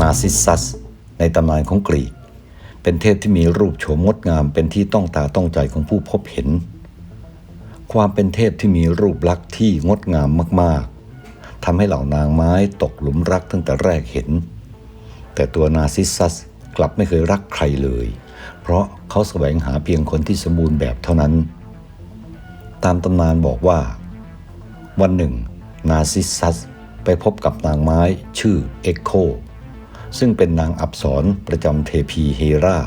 นาซิสซัส ในตำนานของกรีก เป็นเทพที่มีรูปโฉมงดงามเป็นที่ต้องตาต้องใจของผู้พบเห็น ความเป็นเทพที่มีรูปลักษณ์ที่งดงามมากๆทำให้เหล่านางไม้ตกหลุมรักตั้งแต่แรกเห็น แต่ตัวนาซิสซัสกลับไม่เคยรักใครเลย เพราะเขาแสวงหาเพียงคนที่สมบูรณ์แบบเท่านั้น ตามตำนานบอกว่า วันหนึ่ง นาซิสซัสไปพบกับนางไม้ชื่อเอ็กโค ซึ่งเป็นนางอับสรประจำเทพีเฮรา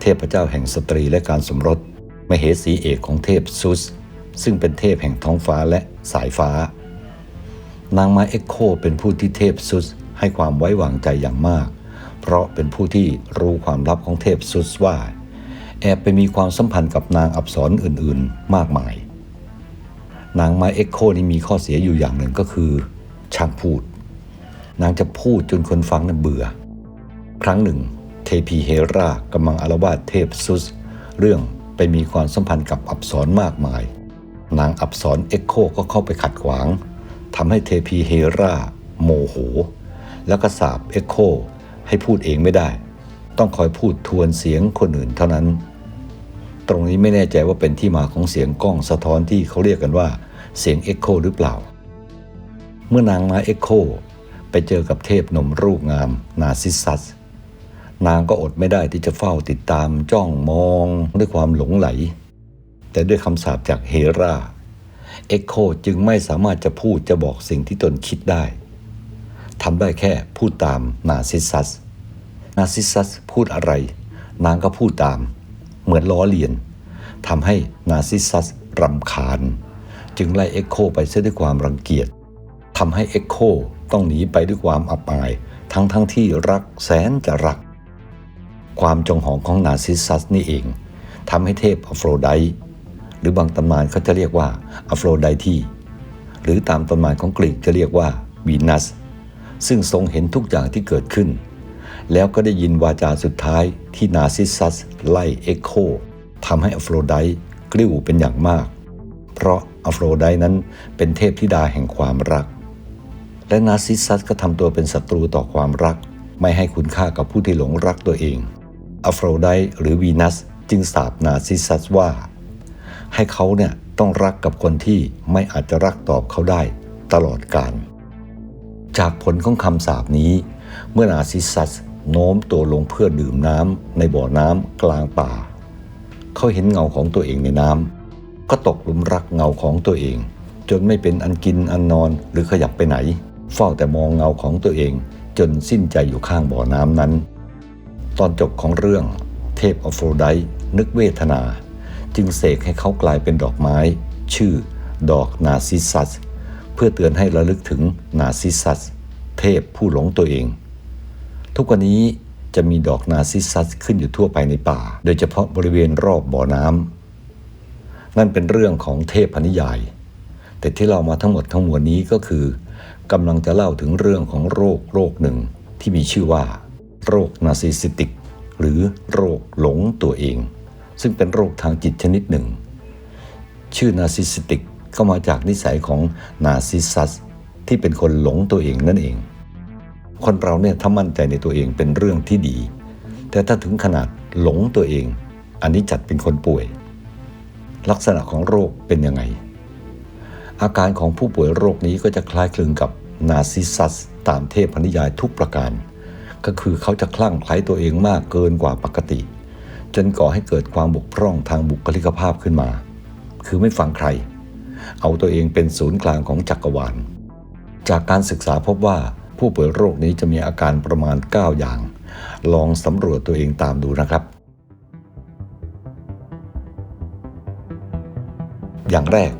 เทพเจ้าแห่งสตรีและการสมรส มเหสีเอกของเทพซุส ซึ่งเป็นเทพแห่งท้องฟ้าและสายฟ้า นางไม้เอ็กโคเป็นผู้ที่เทพซุสให้ความไว้วางใจอย่างมาก เพราะเป็นผู้ที่รู้ความลับของเทพซุสว่า แอบไปมีความสัมพันธ์กับนางอับสรอื่นๆ มากมาย นางไม้เอ็กโคนี่มีข้อเสียอยู่อย่างหนึ่งก็คือช่างพูด นางจะพูดจนคนฟังนั้นเบื่อ ครั้งหนึ่ง เทพีเฮรากำลังอารวาสเทพซุส เรื่องไปมีความสัมพันธ์กับอับสรมากมาย นางอับสรเอ็กโคก็เข้าไปขัดขวางทำให้เทพีเฮราโมโห แล้วก็สาบเอ็กโคให้พูดเองไม่ได้ ต้องคอยพูดทวนเสียงคนอื่นเท่านั้น ตรงนี้ไม่แน่ใจว่าเป็นที่มาของเสียงกล้องสะท้อนที่เขาเรียกกันว่า เสียงเอ็กโคหรือเปล่า เมื่อนางมาเอ็กโค ไปเจอกับเทพหนุ่มรูปงามนาซิสซัส นางก็อดไม่ได้ที่จะเฝ้าติดตามจ้องมองด้วยความหลงไหล แต่ด้วยคำสาปจากเฮราเอ็กโคจึงไม่สามารถจะพูดจะบอกสิ่งที่ตนคิดได้ทำได้แค่พูดตามนาซิสซัส นาซิสซัสพูดอะไร นางก็พูดตาม เหมือนล้อเลียนทำให้นาซิสซัสรำคาญ จึงไล่เอ็กโคไปเสียด้วยความรังเกียจ ทำให้เอ็กโคต้องหนีไปด้วยความอับอาย ทั้งทั้งที่รักแสนจะรัก ความจงหองของนาซิสซัสนี่เองทำให้เทพอโฟรไดหรือบางตำนานเขาจะเรียกว่าอโฟรไดทีหรือตามตำนานของกรีกจะเรียกว่าวีนัส ซึ่งทรงเห็นทุกอย่างที่เกิดขึ้น แล้วก็ได้ยินวาจาสุดท้ายที่นาซิสซัสไล่เอ็กโคทำให้อโฟรไดกลิ้วเป็นอย่างมาก เพราะอโฟรไดนั้นเป็นเทพธิดาแห่งความรัก และนาซิสซัสก็ทำตัวเป็นศัตรูต่อความรัก ไม่ให้คุณค่ากับผู้ที่หลงรักตัวเองอโฟรไดหรือวีนัสจึงสาบนาซิสซัสว่า ให้เขาเนี่ยต้องรักกับคนที่ไม่อาจจะรักตอบเขาได้ตลอดกาลจากผลของคำสาปนี้ เมื่อนาซิสซัสโน้มตัวลงเพื่อดื่มน้ำในบ่อน้ำกลางป่า เขาเห็นเงาของตัวเองในน้ำก็ตกหลุมรักเงาของตัวเอง จนไม่เป็นอันกินอันนอนหรือขยับไปไหน เฝ้าแต่มองเงาของตัวเอง จนสิ้นใจอยู่ข้างบ่อน้ำนั้น ตอนจบของเรื่องเทพอโฟรไดนึกเวทนา จึงเสกให้เขากลายเป็นดอกไม้ ชื่อดอกนาซิสซัส เพื่อเตือนให้ระลึกถึงนาซิสซัส เทพผู้หลงตัวเอง ทุกวันนี้จะมีดอกนาซิสซัสขึ้นอยู่ทั่วไปในป่า โดยเฉพาะบริเวณรอบบ่อน้ำนั่นเป็นเรื่องของเทพนิยาย แต่ที่เรามาทั้งหมดทั้งมวลนี้ก็คือ กำลังจะเล่าถึงเรื่องของโรคโรคหนึ่งที่มีชื่อว่า โรคนาซิสติก หรือโรคหลงตัวเอง ซึ่งเป็นโรคทางจิตชนิดหนึ่ง ชื่อนาซิสติกก็มาจากนิสัยของนาซิสซัสที่เป็นคนหลงตัวเองนั่นเอง คนเราเนี่ยถ้ามั่นใจในตัวเองเป็นเรื่องที่ดี แต่ถ้าถึงขนาดหลงตัวเอง อันนี้จัดเป็นคนป่วย ลักษณะของโรคเป็นยังไงอาการของผู้ป่วยโรคนี้ก็จะคล้ายคลึงกับ นาซิสซัสตามเทพนิยายทุกประการ ก็คือเขาจะคลั่งไคล้ตัวเองมากเกินกว่าปกติ จนก่อให้เกิดความบกพร่องทางบุคลิกภาพขึ้นมา คือไม่ฟังใคร เอาตัวเองเป็นศูนย์กลางของจักรวาล จากการศึกษาพบว่าผู้ป่วยโรคนี้จะมีอาการประมาณ 9 อย่าง ลองสำรวจตัวเองตามดูนะครับ อย่างแรก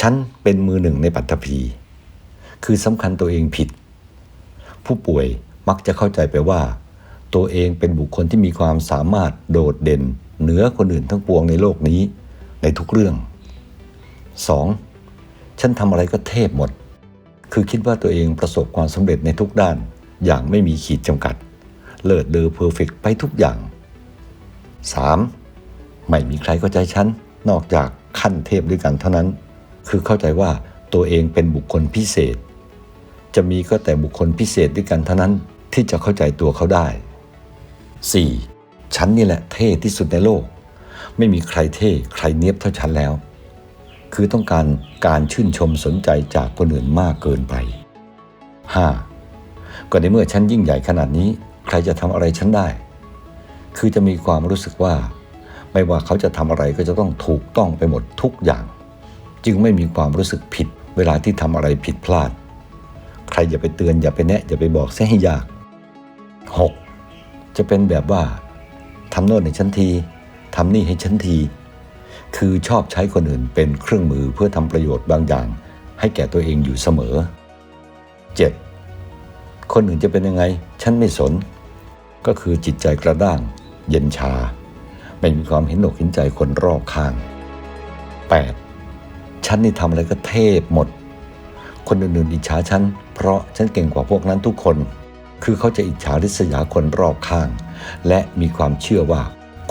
ฉันเป็นมือหนึ่งในปัตภี คือสำคัญตัวเองผิด ผู้ป่วยมักจะเข้าใจไปว่า ตัวเองเป็นบุคคลที่มีความสามารถโดดเด่น เหนือคนอื่นทั้งปวงในโลกนี้ในทุกเรื่อง 2. ฉันทำอะไรก็เทพหมด คือคิดว่าตัวเองประสบความสำเร็จในทุกด้าน อย่างไม่มีขีดจำกัด เลิศเลอเพอร์เฟกไปทุกอย่าง 3. ไม่มีใครเข้าใจฉัน นอกจากขั้นเทพด้วยกันเท่านั้น คือเข้าใจว่าตัวเองเป็นบุคคลพิเศษ จะมีก็แต่บุคคลพิเศษด้วยกันเท่านั้นที่จะเข้าใจตัวเขาได้ 4. ฉันนี่แหละเท่ที่สุดในโลก ไม่มีใครเท่ใครเนียบเท่าฉันแล้ว คือต้องการการชื่นชมสนใจจากคนอื่นมากเกินไป 5. ก็ในเมื่อฉันยิ่งใหญ่ขนาดนี้ ใครจะทำอะไรฉันได้ คือจะมีความรู้สึกว่า ไม่ว่าเขาจะทำอะไรก็จะต้องถูกต้องไปหมดทุกอย่าง จึงไม่มีความรู้สึกผิดเวลาที่ทำอะไรผิดพลาด ใครอย่าไปเตือนอย่าไปแนะอย่าไปบอกเสียให้ยาก 6. จะเป็นแบบว่าทำโน่นให้ฉันทีทำนี่ให้ฉันที คือชอบใช้คนอื่นเป็นเครื่องมือเพื่อทำประโยชน์บางอย่าง ให้แก่ตัวเองอยู่เสมอ 7. คนอื่นจะเป็นยังไง ฉันไม่สน ก็คือจิตใจกระด้าง เย็นชา ไม่มีความเห็นอกเห็นใจคนรอบข้าง 8. ฉันนี่ทำอะไรก็เทพหมด คนอื่นๆอิจฉาฉัน เพราะฉันเก่งกว่าพวกนั้นทุกคน คือเขาจะอิจฉาริษยาคนรอบข้าง และมีความเชื่อว่า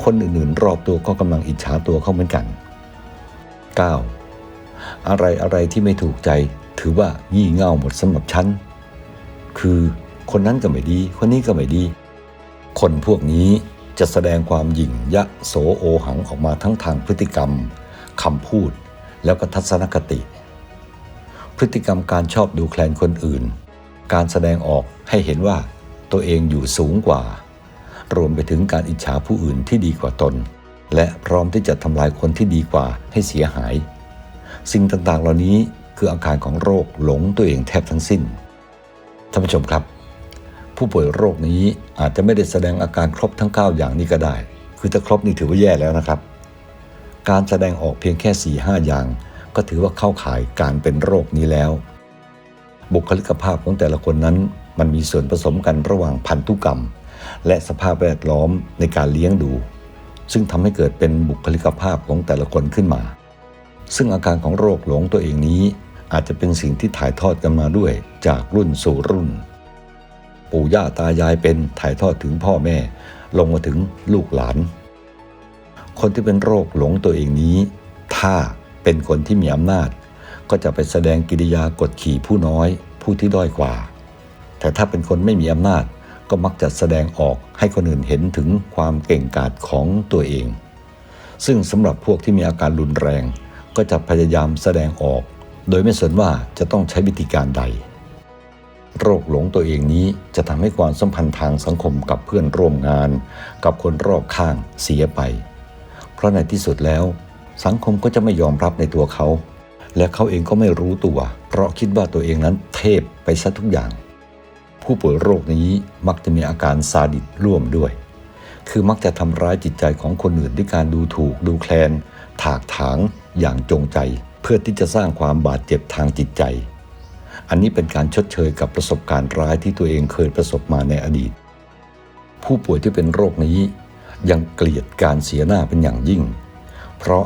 คนอื่นๆ รอบตัวก็กำลังอิจฉาตัวเขาเหมือนกัน 9. อะไรอะไรที่ไม่ถูกใจ ถือว่ายี่เง่าหมดสำหรับฉัน คือคนนั้นก็ไม่ดี คนนี้ก็ไม่ดี คนพวกนี้จะแสดงความหยิ่งยะโสโอหังออกมาทั้งทางพฤติกรรมคำพูด แล้วก็ทัศนคติ พฤติกรรมการชอบดูแคลนคนอื่น การแสดงออกให้เห็นว่าตัวเองอยู่สูงกว่า รวมไปถึงการอิจฉาผู้อื่นที่ดีกว่าตน และพร้อมที่จะทำลายคนที่ดีกว่าให้เสียหาย สิ่งต่างๆ เหล่านี้คืออาการของโรคหลงตัวเองแทบทั้งสิ้น ท่านผู้ชมครับ ผู้ป่วยโรคนี้อาจจะไม่ได้แสดงอาการครบทั้ง 9 อย่างนี้ก็ได้ คือถ้าครบนี่ถือว่าแย่แล้วนะครับ การแสดงออกเพียงแค่4ีหอย่าง ก็ถือว่าเข้าข่ายการเป็นโรคนี้แล้ว บุคลิกภาพของแต่ละคนนั้น มันมีส่วนผสมกันระหว่างพันธุกรรม และสภาพแวดล้อมในการเลี้ยงดู ซึ่งทำให้เกิดเป็นบุคลิกภาพของแต่ละคนขึ้นมา ซึ่งอาการของโรคหลงตัวเองนี้ อาจจะเป็นสิ่งที่ถ่ายทอดกันมาด้วย จากรุ่นสู่รุ่น ปู่ย่าตายายเป็นถ่ายทอดถึงพ่อแม่ ลงมาถึงลูกหลานคนที่เป็นโรคหลงตัวเองนี้ ถ้า เป็นคนที่มีอำนาจ ก็จะไปแสดงกิริยากดขี่ผู้น้อย ผู้ที่ด้อยกว่า แต่ถ้าเป็นคนไม่มีอำนาจก็มักจะแสดงออกให้คนอื่นเห็นถึงความเก่งกาจของตัวเอง ซึ่งสำหรับพวกที่มีอาการรุนแรง ก็จะพยายามแสดงออก โดยไม่สนว่าจะต้องใช้วิธีการใด โรคหลงตัวเองนี้จะทำให้ความสัมพันธ์ทางสังคมกับเพื่อนร่วมงาน กับคนรอบข้างเสียไป เพราะในที่สุดแล้ว สังคมก็จะไม่ยอมรับในตัวเขา และเขาเองก็ไม่รู้ตัว เพราะคิดว่าตัวเองนั้นเทพไปซะทุกอย่าง ผู้ป่วยโรคนี้มักจะมีอาการซาดิสร่วมด้วย คือมักจะทำร้ายจิตใจของคนอื่นด้วยการดูถูกดูแคลน ถากถางอย่างจงใจ เพื่อที่จะสร้างความบาดเจ็บทางจิตใจ อันนี้เป็นการชดเชยกับประสบการณ์ร้ายที่ตัวเองเคยประสบมาในอดีต ผู้ป่วยที่เป็นโรคนี้ยังเกลียดการเสียหน้าเป็นอย่างยิ่ง เพราะ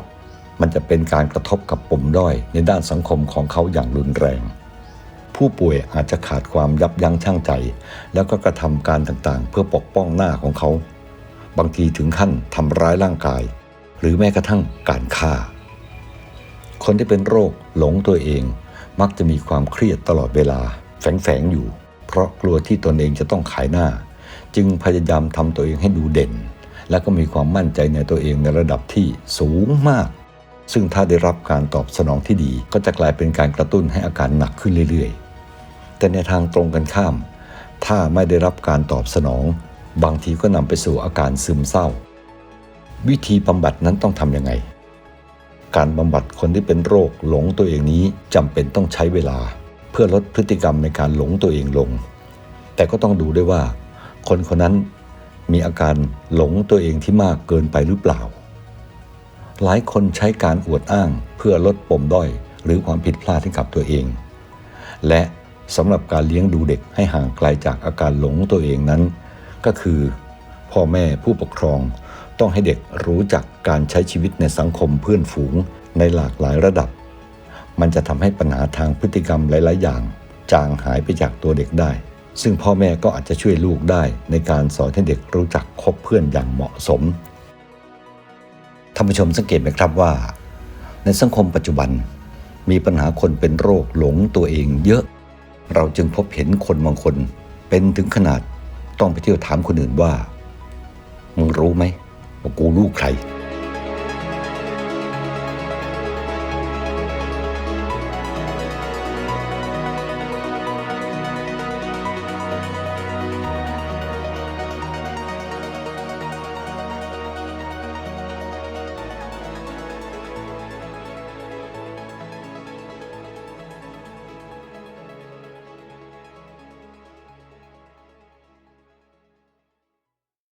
มันจะเป็นการกระทบกับปมด้อยในด้านสังคมของเขาอย่างรุนแรง ผู้ป่วยอาจจะขาดความยับยั้งชั่งใจ แล้วก็กระทำการต่างๆ เพื่อปกป้องหน้าของเขา บางทีถึงขั้นทำร้ายร่างกาย หรือแม้กระทั่งการฆ่า คนที่เป็นโรคหลงตัวเอง มักจะมีความเครียดตลอดเวลา แฝงๆอยู่ เพราะกลัวที่ตนเองจะต้องขายหน้า จึงพยายามทำตัวเองให้ดูเด่น และก็มีความมั่นใจในตัวเองในระดับที่สูงมาก ซึ่งถ้าได้รับการตอบสนองที่ดีก็จะกลายเป็นการกระตุ้นให้อาการหนักขึ้นเรื่อยๆ แต่ในทางตรงกันข้าม ถ้าไม่ได้รับการตอบสนอง บางทีก็นำไปสู่อาการซึมเศร้า วิธีบำบัดนั้นต้องทำยังไง การบำบัดคนที่เป็นโรคหลงตัวเองนี้จำเป็นต้องใช้เวลา เพื่อลดพฤติกรรมในการหลงตัวเองลง แต่ก็ต้องดูด้วยว่า คนคนนั้นมีอาการหลงตัวเองที่มากเกินไปหรือเปล่า หลายคนใช้การอวดอ้างเพื่อลดปมด้อย หรือความผิดพลาดให้กับตัวเอง และสำหรับการเลี้ยงดูเด็กให้ห่างไกลจากอาการหลงตัวเองนั้น ก็คือ พ่อแม่ผู้ปกครอง ต้องให้เด็กรู้จักการใช้ชีวิตในสังคมเพื่อนฝูงในหลากหลายระดับ มันจะทำให้ปัญหาทางพฤติกรรมหลาย ๆ อย่าง จางหายไปจากตัวเด็กได้ ซึ่งพ่อแม่ก็อาจจะช่วยลูกได้ในการสอนให้เด็กรู้จักคบเพื่อนอย่างเหมาะสม ท่านผู้ชมสังเกตไหมครับว่า ในสังคมปัจจุบันมีปัญหาคนเป็นโรคหลงตัวเองเยอะ เราจึงพบเห็นคนบางคน เป็นถึงขนาดต้องไปเที่ยวถามคนอื่นว่า มึงรู้ไหมว่ากูลูกใคร